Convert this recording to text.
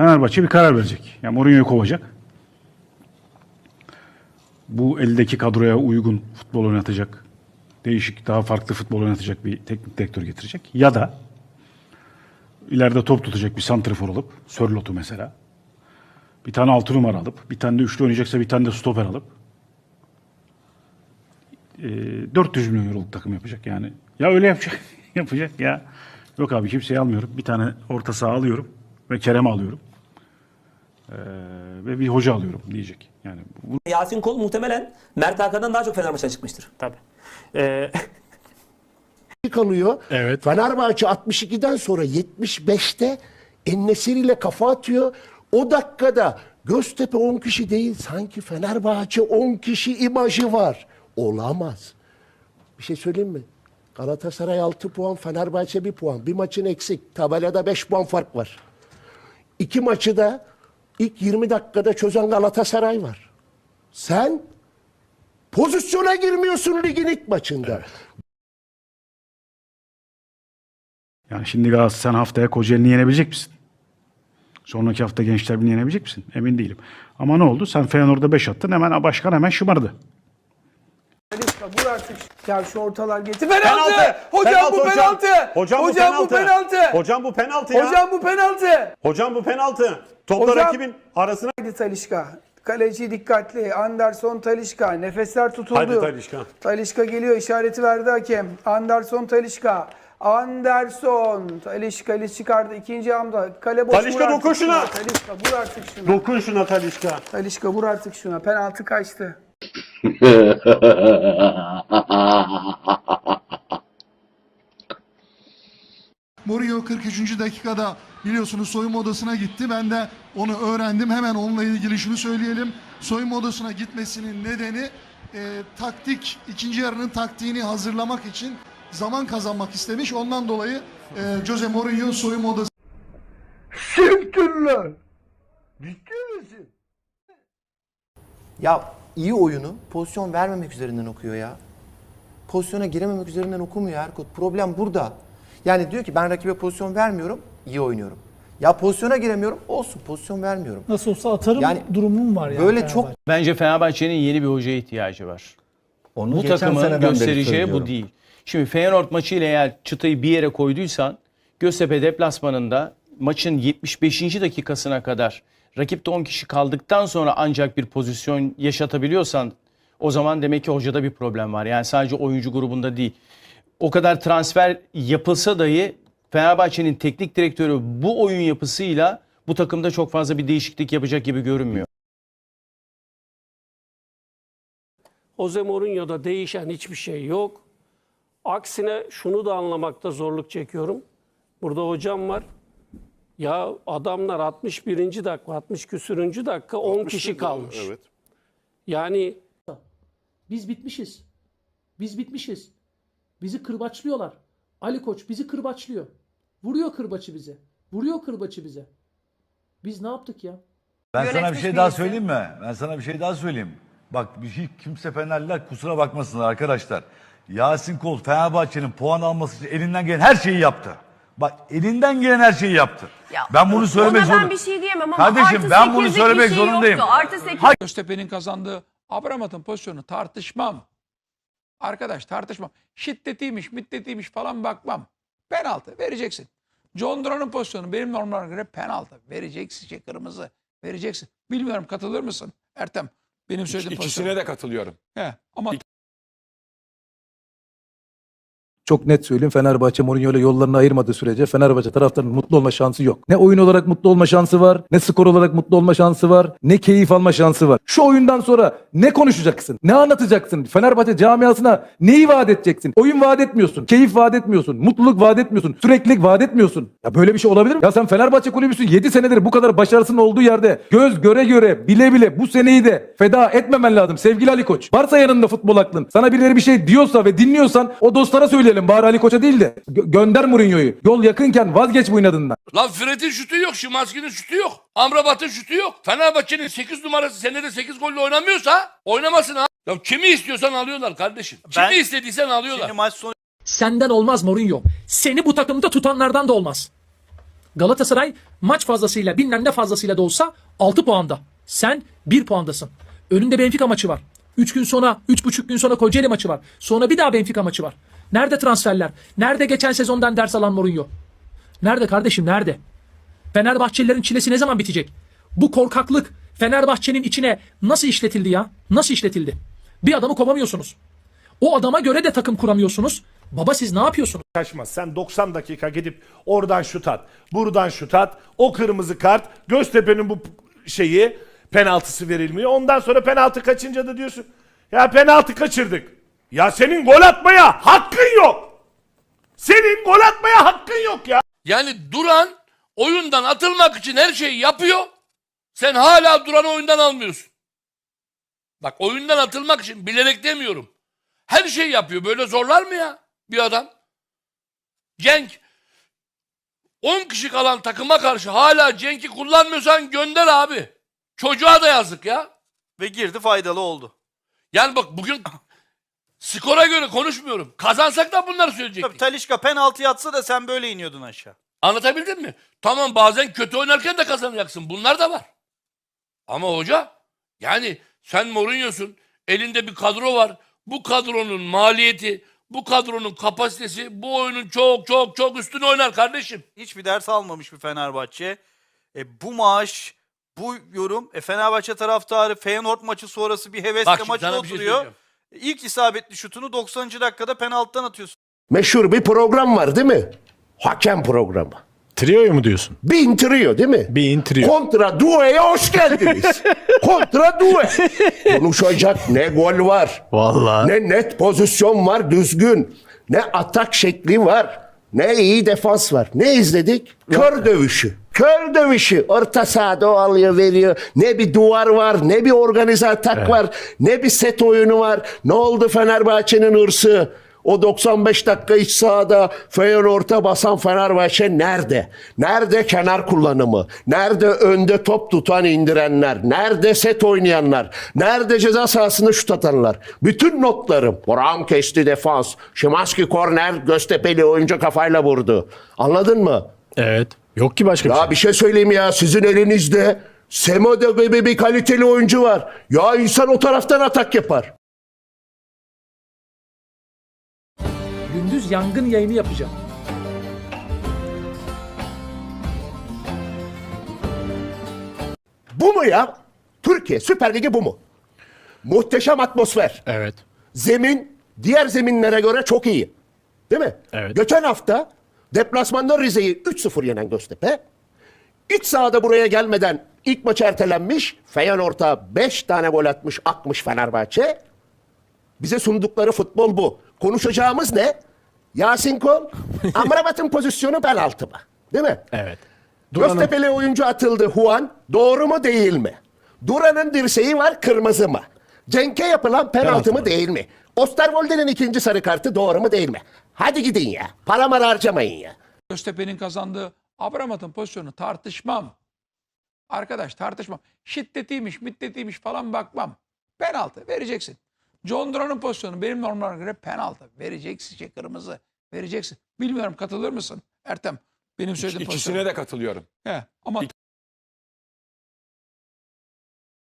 Fenerbahçe bir karar verecek. Yani Mourinho'yu kovacak. Bu eldeki kadroya uygun futbol oynatacak. Değişik, daha farklı futbol oynatacak bir teknik direktör getirecek. Ya da ileride top tutacak bir santrifor alıp, Sörlot'u mesela. Bir tane altı numara alıp, bir tane de üçlü oynayacaksa bir tane de stoper alıp e, 400 milyon euroluk takım yapacak yani. Ya öyle yapacak, yapacak ya. Yok abi kimseyi almıyorum. Bir tane orta saha alıyorum ve Kerem'i alıyorum. Ee, ve bir hoca alıyorum diyecek. Yani bu Yasin Kol muhtemelen Mert Hakan'dan daha çok Fenerbahçe'ye çıkmıştır. Tabii. Ee, kalıyor. Evet. Fenerbahçe 62'den sonra 75'te Ennesir ile kafa atıyor. O dakikada Göztepe 10 kişi değil sanki Fenerbahçe 10 kişi imajı var. Olamaz. Bir şey söyleyeyim mi? Galatasaray 6 puan, Fenerbahçe 1 puan. Bir maçın eksik. Tabelada 5 puan fark var. İki maçı da ilk 20 dakikada çözen Galatasaray var. Sen pozisyona girmiyorsun ligin ilk maçında. Yani şimdi Galatasaray sen haftaya Kocaeli'ni yenebilecek misin? Sonraki hafta Gençler Birliği'ni yenebilecek misin? Emin değilim. Ama ne oldu? Sen Feyenoord'a 5 attın. Hemen başkan hemen şımardı. Vur artık. Ya şu ortalar getir. Penaltı! Penaltı! Hocam bu hocam. penaltı! Hocam, bu penaltı! Hocam bu penaltı ya! Hocam bu penaltı! Hocam bu penaltı! Topla Hocam- rakibin arasına... Haydi Talişka. Kaleci dikkatli. Anderson Talişka. Nefesler tutuldu. Hadi Talisca. Talişka geliyor. işareti verdi hakem. Anderson Talişka. Anderson. Talişka ile çıkardı. İkinci hamda. Kale boş artık dokun şuna. Talişka vur artık şuna. Dokun şuna Talişka. Talişka vur artık şuna. Penaltı kaçtı. Mourinho 43. dakikada biliyorsunuz soyunma odasına gitti. Ben de onu öğrendim. Hemen onunla ilgili şunu söyleyelim. Soyunma odasına gitmesinin nedeni e, taktik, ikinci yarının taktiğini hazırlamak için zaman kazanmak istemiş. Ondan dolayı e, Jose Mourinho soyunma odası Ya iyi oyunu pozisyon vermemek üzerinden okuyor ya. Pozisyona girememek üzerinden okumuyor Erkut. Problem burada. Yani diyor ki ben rakibe pozisyon vermiyorum, iyi oynuyorum. Ya pozisyona giremiyorum, olsun pozisyon vermiyorum. Nasıl olsa atarım Yani durumum var yani. Böyle çok Bence Fenerbahçe'nin yeni bir hocaya ihtiyacı var. Onu bu takımın göstereceği bu değil. Şimdi Feyenoord maçıyla eğer çıtayı bir yere koyduysan Göztepe deplasmanında maçın 75. dakikasına kadar rakipte 10 kişi kaldıktan sonra ancak bir pozisyon yaşatabiliyorsan o zaman demek ki hocada bir problem var. Yani sadece oyuncu grubunda değil. O kadar transfer yapılsa dahi Fenerbahçe'nin teknik direktörü bu oyun yapısıyla bu takımda çok fazla bir değişiklik yapacak gibi görünmüyor. Jose Mourinho'da değişen hiçbir şey yok. Aksine şunu da anlamakta zorluk çekiyorum. Burada hocam var. Ya adamlar 61. dakika, 60 küsürüncü dakika 10 kişi kalmış. Evet. Yani Biz bitmişiz. Biz bitmişiz. Bizi kırbaçlıyorlar. Ali Koç bizi kırbaçlıyor. Vuruyor kırbaçı bize. Vuruyor kırbaçı bize. Biz ne yaptık ya? Ben sana bir şey daha söyleyeyim mi? Ben sana bir şey daha söyleyeyim. Bak bir hiç kimse Fenerliler kusura bakmasınlar arkadaşlar. Yasin Kol Fenerbahçe'nin puan alması için elinden gelen her şeyi yaptı. Bak elinden gelen her şeyi yaptı. ben bunu söylemek Ona ben zorundayım. bir şey diyemem ama Kardeşim, artı ben bunu sekizlik söylemek bir şey zorundayım. Yoktu. Artı sekiz. Göztepe'nin kazandığı Abramat'ın pozisyonu tartışmam. Arkadaş tartışmam. Şiddetiymiş, middetiymiş falan bakmam. Penaltı vereceksin. John Duran'ın pozisyonu benim normlarıma göre penaltı. Vereceksin şey kırmızı. Vereceksin. Bilmiyorum katılır mısın Ertem? Benim söylediğim pozisyona. de katılıyorum. He, ama Çok net söyleyeyim Fenerbahçe Mourinho ile yollarını ayırmadığı sürece Fenerbahçe taraftarının mutlu olma şansı yok. Ne oyun olarak mutlu olma şansı var, ne skor olarak mutlu olma şansı var, ne keyif alma şansı var. Şu oyundan sonra ne konuşacaksın? Ne anlatacaksın? Fenerbahçe camiasına neyi vaat edeceksin? Oyun vaat etmiyorsun, keyif vaat etmiyorsun, mutluluk vaat etmiyorsun, süreklilik vaat etmiyorsun. Ya böyle bir şey olabilir mi? Ya sen Fenerbahçe kulübüsün 7 senedir bu kadar başarısının olduğu yerde göz göre göre bile bile bu seneyi de feda etmemen lazım sevgili Ali Koç. Varsa yanında futbol aklın. Sana birileri bir şey diyorsa ve dinliyorsan o dostlara söyleyelim bari Ali Koç'a değil de. Gö- gönder Mourinho'yu. Yol yakınken vazgeç bu inadından. Lan Fred'in şutu yok, Şimanski'nin şutu yok. Amrabat'ın şutu yok. Fenerbahçe'nin 8 numarası senede 8 golle oynamıyorsa oynamasın ha. Ya kimi istiyorsan alıyorlar kardeşim. Kimi Ben- istediysen alıyorlar. maç sonu Senden olmaz Mourinho. Seni bu takımda tutanlardan da olmaz. Galatasaray maç fazlasıyla bilmem ne fazlasıyla da olsa 6 puanda. Sen 1 puandasın. Önünde Benfica maçı var. 3 gün sonra, 3,5 gün sonra Kocaeli maçı var. Sonra bir daha Benfica maçı var. Nerede transferler? Nerede geçen sezondan ders alan Mourinho? Nerede kardeşim nerede? Fenerbahçelilerin çilesi ne zaman bitecek? Bu korkaklık Fenerbahçe'nin içine nasıl işletildi ya? Nasıl işletildi? Bir adamı kovamıyorsunuz. O adama göre de takım kuramıyorsunuz. Baba siz ne yapıyorsunuz? Kaçmaz. Sen 90 dakika gidip oradan şut at. Buradan şut at. O kırmızı kart. Göztepe'nin bu şeyi penaltısı verilmiyor. Ondan sonra penaltı kaçınca da diyorsun. Ya penaltı kaçırdık. Ya senin gol atmaya hakkın yok. Senin gol atmaya hakkın yok ya. Yani Duran oyundan atılmak için her şeyi yapıyor. Sen hala Duran'ı oyundan almıyorsun. Bak oyundan atılmak için bilerek demiyorum. Her şey yapıyor. Böyle zorlar mı ya bir adam? Cenk 10 kişi kalan takıma karşı hala Cenk'i kullanmıyorsan gönder abi. Çocuğa da yazık ya. Ve girdi faydalı oldu. Yani bak bugün skora göre konuşmuyorum. Kazansak da bunları söyleyecektik. Tabii Talişka penaltı atsa da sen böyle iniyordun aşağı. Anlatabildim mi? Tamam bazen kötü oynarken de kazanacaksın. Bunlar da var. Ama hoca yani sen Mourinho'sun. Elinde bir kadro var. Bu kadronun maliyeti, bu kadronun kapasitesi bu oyunun çok çok çok üstüne oynar kardeşim. Hiçbir ders almamış bir Fenerbahçe. E, bu maaş, bu yorum. E, Fenerbahçe taraftarı Feyenoord maçı sonrası bir hevesle Bak şey oturuyor. söyleyeceğim. İlk isabetli şutunu 90. dakikada penaltıdan atıyorsun. Meşhur bir program var değil mi? Hakem programı. Trio'yu mu diyorsun? Bin trio değil mi? Bin trio. Kontra Due'ye hoş geldiniz. Kontra Due. Konuşacak ne gol var. Vallahi. Ne net pozisyon var düzgün. Ne atak şekli var. Ne iyi defans var. Ne izledik? Kör dövüşü. Kör dövüşü. Orta sahada o alıyor veriyor. Ne bir duvar var. Ne bir organize atak var. Ne bir set oyunu var. Ne oldu Fenerbahçe'nin hırsı? O 95 dakika iç sahada Feyenoord'a basan Fenerbahçe nerede? Nerede kenar kullanımı? Nerede önde top tutan indirenler? Nerede set oynayanlar? Nerede ceza sahasında şut atanlar? Bütün notlarım. Buram kesti defans. Şimanski korner Göztepe'li oyuncu kafayla vurdu. Anladın mı? Evet. Yok ki başka Ya bir şey söyleyeyim ya sizin elinizde Semo'da gibi bir kaliteli oyuncu var. Ya insan o taraftan atak yapar. Gündüz yangın yayını yapacağım. Bu mu ya? Türkiye Süper Ligi bu mu? Muhteşem atmosfer. Evet. Zemin diğer zeminlere göre çok iyi. Değil mi? Evet. Geçen hafta deplasmanda Rize'yi 3-0 yenen Göztepe. İç sahada buraya gelmeden ilk maç ertelenmiş. Feyenoord'a 5 tane gol atmış akmış Fenerbahçe. Bize sundukları futbol bu. Konuşacağımız ne? Yasin Kol, Amrabat'ın pozisyonu penaltı mı? Değil mi? Evet. Göztepe'li oyuncu atıldı Juan. Doğru mu değil mi? Duran'ın dirseği var kırmızı mı? Cenk'e yapılan penaltı mı değil mi? Osterwolde'nin ikinci sarı kartı doğru mu değil mi? Hadi gidin ya. Para mara harcamayın ya. Göztepe'nin kazandığı Abramat'ın pozisyonu tartışmam. Arkadaş tartışmam. Şiddetiymiş, middetiymiş falan bakmam. Penaltı vereceksin. John Duran'ın pozisyonu benim normalime göre penaltı. Vereceksin şey kırmızı. Vereceksin. Bilmiyorum katılır mısın Ertem? Benim söylediğim. İkisine de katılıyorum. He, ama